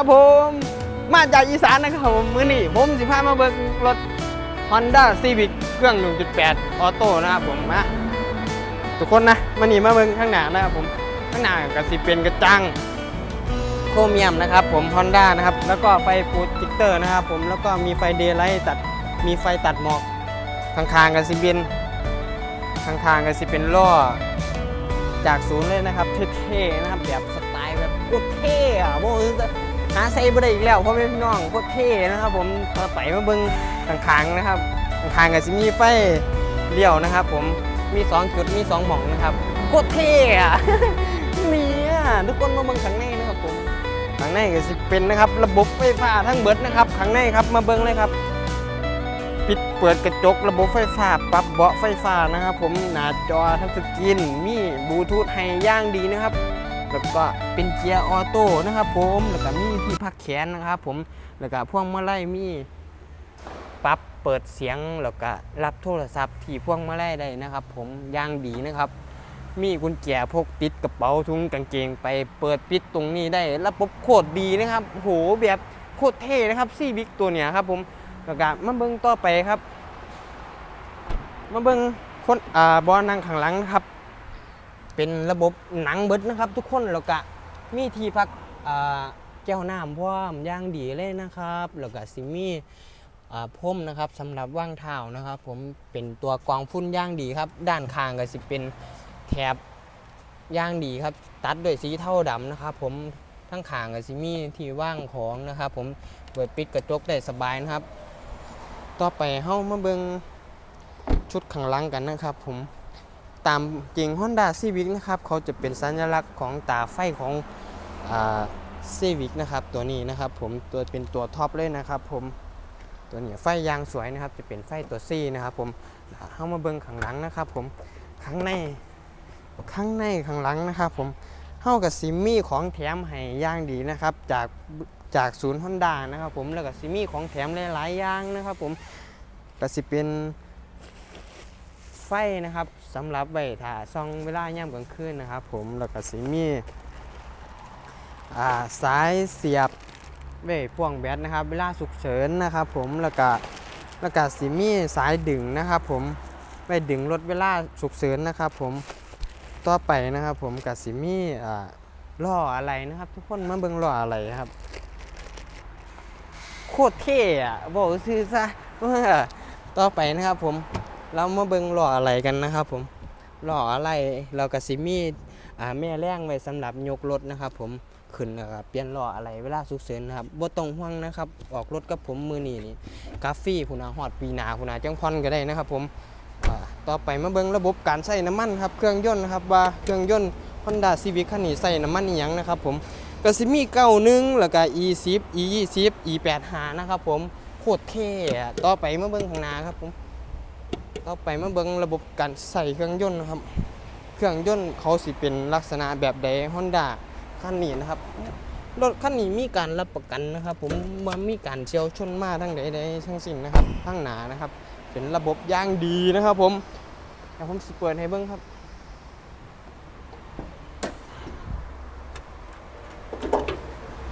ครับผมมาจากอีสานนะครับผมมื้อนี้ผมสิพามาเบิ่งรถ Honda Civic เครื่อง 1.8 ออโต้นะครับผมมาทุกคนนะมานี่มาเบิ่งข้างหน้านะครับผมข้างหน้าก็สิเป็นกระจังโครเมียมนะครับผม Honda นะครับแล้วก็ไฟโปรเจคเตอร์นะครับผมแล้วก็มีไฟเดย์ไลท์ตัดมีไฟตัดหมอกข้างๆก็สิเป็นข้างๆก็สิเป็นล้อจากศูนย์เลยนะครับเท่ๆนะครับแบบสไตล์แบบโคตรเท่อะโม หาใส่บ่ได้อีกแล้วเพราะเป็นพี่น้องโคตรเท่นะครับ ผมต่อไปมาเบิ่งข้างๆนะครับข้างๆก็สิมีไฟเลี้ยวนะครับ ผมมีสองจุดมีสองหม่องนะครับโคตรเท่อะเนี่ยทุกคนมาเบิ่งข้างในนะครับผมข้างในก็สิเป็นนะครับ ระบบไฟฟ้าทั้งเบิดนะครับข้างในครับมาเบิ่งเลยครับ ปิดเปิดกระจกระบบไฟฟ้าปรับเบาะไฟฟ้านะครับ ผมหน้าจอทัชสกรีนมีบลูทูธให้ย่างดีนะครับ แล้วก็เป็นเกียร์ออโต้นะครับ ผมแล้วก็มีที่พักแขนนะครับ ผมแล้วก็พวงมาลัยมีปรับเปิดเสียงแล้วก็รับโทรศัพท์ที่พวงมาลัยได้นะครับ ผมย่างดีนะครับ มีกุญแจพกติดกระเป๋าถุงกางเกงไปเปิดปิดตรงนี้ได้ระบบโคตรดีนะครับโหแบบโคตรเท่นะครับซีบิกตัวเนี้ยครับ ผมแล้วก็มาเบิ่งต่อไปครับ มาเบิ่งคนอ่าบอนั่งข้างหลังครับ เป็นระบบหนังเบิดนะครับ ทุกคนแล้วก็มีที่พักแก้วน้ำพร้อมย่างดีเลยนะครับ แล้วก็สิมี่พรมนะครับสำหรับว่างเท้านะครับ ผมเป็นตัวกองฝุ่นย่างดีครับ ด้านข้างก็สิเป็นแถบย่างดีครับ ตัดด้วยสีเทาดำนะครับ ผมทั้งข้างก็สิมีที่ว่างของนะครับ ผมเปิดปิดกระจกได้สบายนะครับ ต่อไปเฮามาเบิงชุดข้างหลังกันนะครับ ผม ตามจริง Honda Civic นะครับเขาจะเป็นสัญลักษณ์ของตาไฟของอ่า Civic นะครับตัวนี้นะครับผมตัวเป็นตัวท็อปเลยนะครับผมตัวนี้ไฟยางสวยนะครับ จะเป็นไฟตัว C นะครับผมเฮามาเบิงข้างหลังนะครับผมข้างในข้างในข้างหลังนะครับผมเฮากับซิมี่ของแถมให้ย่างดีนะครับ จากจากศูนย์ฮอนด้านะครับผมแล้วก็ซิมี่ของแถมหลายๆอย่างนะครับผมก็สิเป็น ไฟนะครับสำหรับไว้ถ้าส่องเวลาย่ำกลางคืนนะครับ ผมแล้วก็สิมีอ่าสายเสียบไว้พ่วงแบตนะครับ เวลาฉุกเฉินนะครับ ผมแล้วก็แล้วก็สิมีสายดึงนะครับ ผมไว้ดึงรถเวลาฉุกเฉินนะครับ ผมต่อไปนะครับ ผมกับสิมีอ่ล้ออะไรนะครับ ทุกคนมาเบิ่งล้ออะไรครับโคตรเท่อะบอกซื้อซะต่อไปนะครับผม เรามาเบิ่งหล่ออะไรกันนะครับผมหล่ออะไรเรากับซิมีอ่าแม่แรงไว้สำหรับยกรถนะครับ ผมขึ้นแล้วก็เปลี่ยนหล่ออะไรเวลาสุกเสริญนะครับบ่ต้องห่วงนะครับออกรถกับผมมือนี้นี่กาแฟผู้นาฮอดปีนาผู้นาจังพอนก็ได้นะครับ ผมต่อไปมาเบิ่งระบบการใช้น้ำมันครับเครื่องยนต์นะครับว่าเครื่องยนต์ Honda Civic คันนี้ใส่น้ำมันอีหยังนะครับ ผมก็สิมีเก้าหนึ่งแล้วก็ e 10 e 20 e 8 5นะครับ ผมโคตรเท่ต่อไปมาเบิ้งข้างหน้าครับผม ต่อไปมาเบิ้งระบบการใส่เครื่องยนต์นะครับ เครื่องยนต์เขาสิเป็นลักษณะแบบใด Honda คันนี้นะครับรถคันนี้มีการรับประกันนะครับ ผมว่ามีการเฉียวชนมาทั้งใดๆทั้งสิ้นนะครับทั้งหนานะครับ เป็นระบบย่างดีนะครับ ผมเดี๋ยวผมสิเปิดให้เบิ้งครับ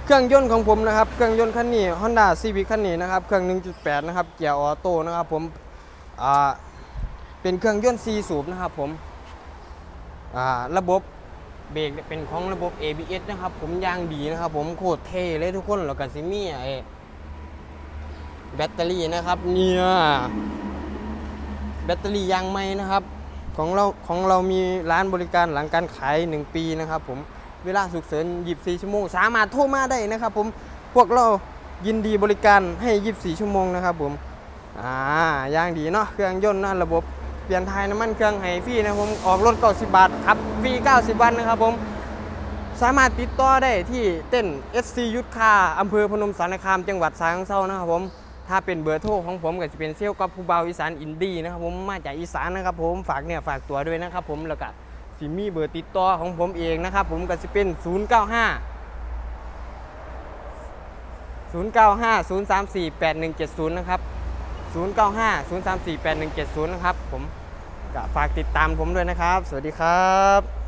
เครื่องยนต์ของผมนะครับ เครื่องยนต์คันนี้ Honda Civic คันนี้นะครับ เครื่อง 1.8 นะครับ เกียร์ออโต้นะครับผม อ่า เป็นเครื่องยนต์ 4 สูบนะครับผมระบบเบรกเป็นของระบบ ABS นะครับ ผมยางดีนะครับ ผมโคตรเท่เลยทุกคนแล้วก็ซิมี่ไอแบตเตอรี่นะครับเนี่ยแบตเตอรี่ยางใหม่นะครับของเราของเรามีร้านบริการหลังการขาย 1 ปีนะครับ ผมเวลาฉุกเฉิน24 ชั่วโมง สามารถโทรมาได้นะครับ ผมพวกเรายินดีบริการให้ 24 ชั่วโมงนะครับ ผมอ่ายางดีเนาะเครื่องยนต์นะระบบ เปลี่ยนไทยน้ำมันเครื่องให้ฟรีนะครับผมออกรถ90บาทครับฟรี90 วันนะครับผมสามารถติดต่อได้ที่เต้น SC ยุทธคาอำเภอพนมสารคามจังหวัดสางเซานะครับผมถ้าเป็นเบอร์โทรของผมก็จะเป็นเซี่ยวกับผู้เบาอีสานอินดี้นะครับผมมาจากอีสานนะครับผมฝากเนี่ยฝากตัวด้วยนะครับผมแล้วก็สิมีเบอร์ติดต่อของผมเองนะครับผมก็จะเป็น 095 095 034 8170 นะครับ 095 034 8170 นะครับผมก็ฝากติดตามผมด้วยนะครับ สวัสดีครับ